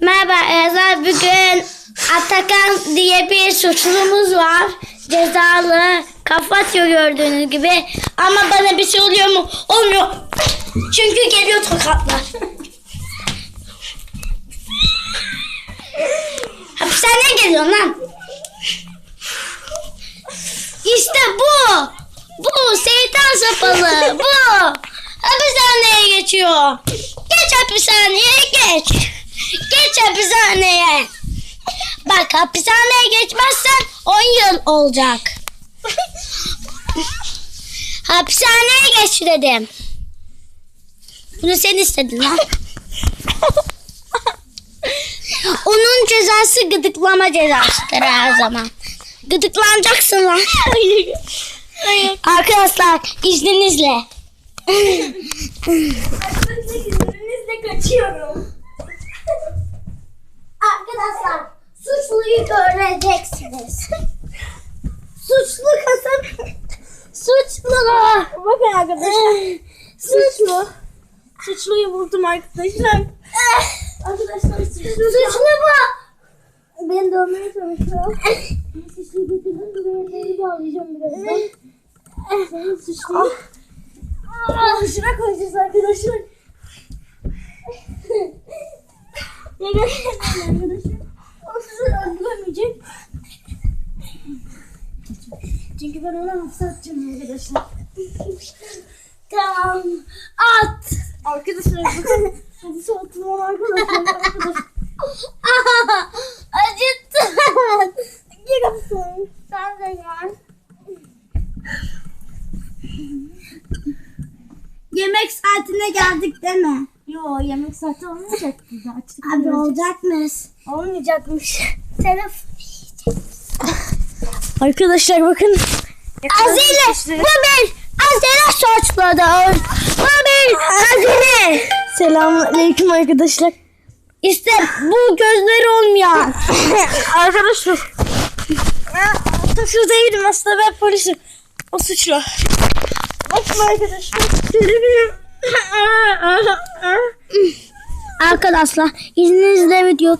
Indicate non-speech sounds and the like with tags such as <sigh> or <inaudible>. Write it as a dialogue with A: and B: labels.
A: Merhaba Ezel. Bugün Atakan diye bir suçlumuz var. Cezalı. Kafa atıyor gördüğünüz gibi. Ama bana bir şey oluyor mu? Olmuyor. Çünkü geliyor tokatlar. Hapishaneye geliyorsun lan. İşte bu. Bu şeytan sopalı. Bu. Hapishaneye geçiyor. Geç hapishaneye geç. Geç hapishaneye. Bak hapishaneye geçmezsen 10 yıl olacak. hapishaneye geç dedim. Bunu sen istedin lan. Onun cezası gıdıklama cezasıdır her zaman. Gıdıklanacaksın lan. Arkadaşlar izninizle.
B: İzninizle kaçıyorum.
A: Arkadaşlar suçluyu göreceksiniz. <laughs> Suçlu kasım. Suçlu.
B: Bakın arkadaşlar. Suçlu. Suçluyu buldum arkadaşlar. Arkadaşlar suçlu.
A: Suçlu bu.
B: Ben dönmeye çalışıyorum. Suçluyu getirdim. Buraya deli bağlayacağım birazdan. Sonra suçluyu. Şuna koyacağız arkadaşlar. Ya gerçekten arkadaşlar. Öldüremeyecek. Çünkü ben ona hapse atacağım arkadaşlar.
A: Tamam. At.
B: Arkadaşlar bakın. <laughs> Hapse atılmam arkadaşlar. <laughs> arkadaşlar.
A: Acıttı.
B: Gel hapse.
A: Sen de gel.
B: Yemek saatine geldik deme. Yo yemek saati olmayacak.
A: Abi olacakmış.
B: Olmayacakmış.
A: Telefon. <laughs>
B: Arkadaşlar bakın.
A: Azile. Bu bir. Azile. Bu bir. Azile.
B: Selamünaleyküm arkadaşlar.
A: İşte bu gözleri olmayan. <laughs>
B: arkadaşlar. Suçlu değilim aslında ben polisim. O suçlu. Bakın arkadaşlar.
A: Arkadaşlar izninizle video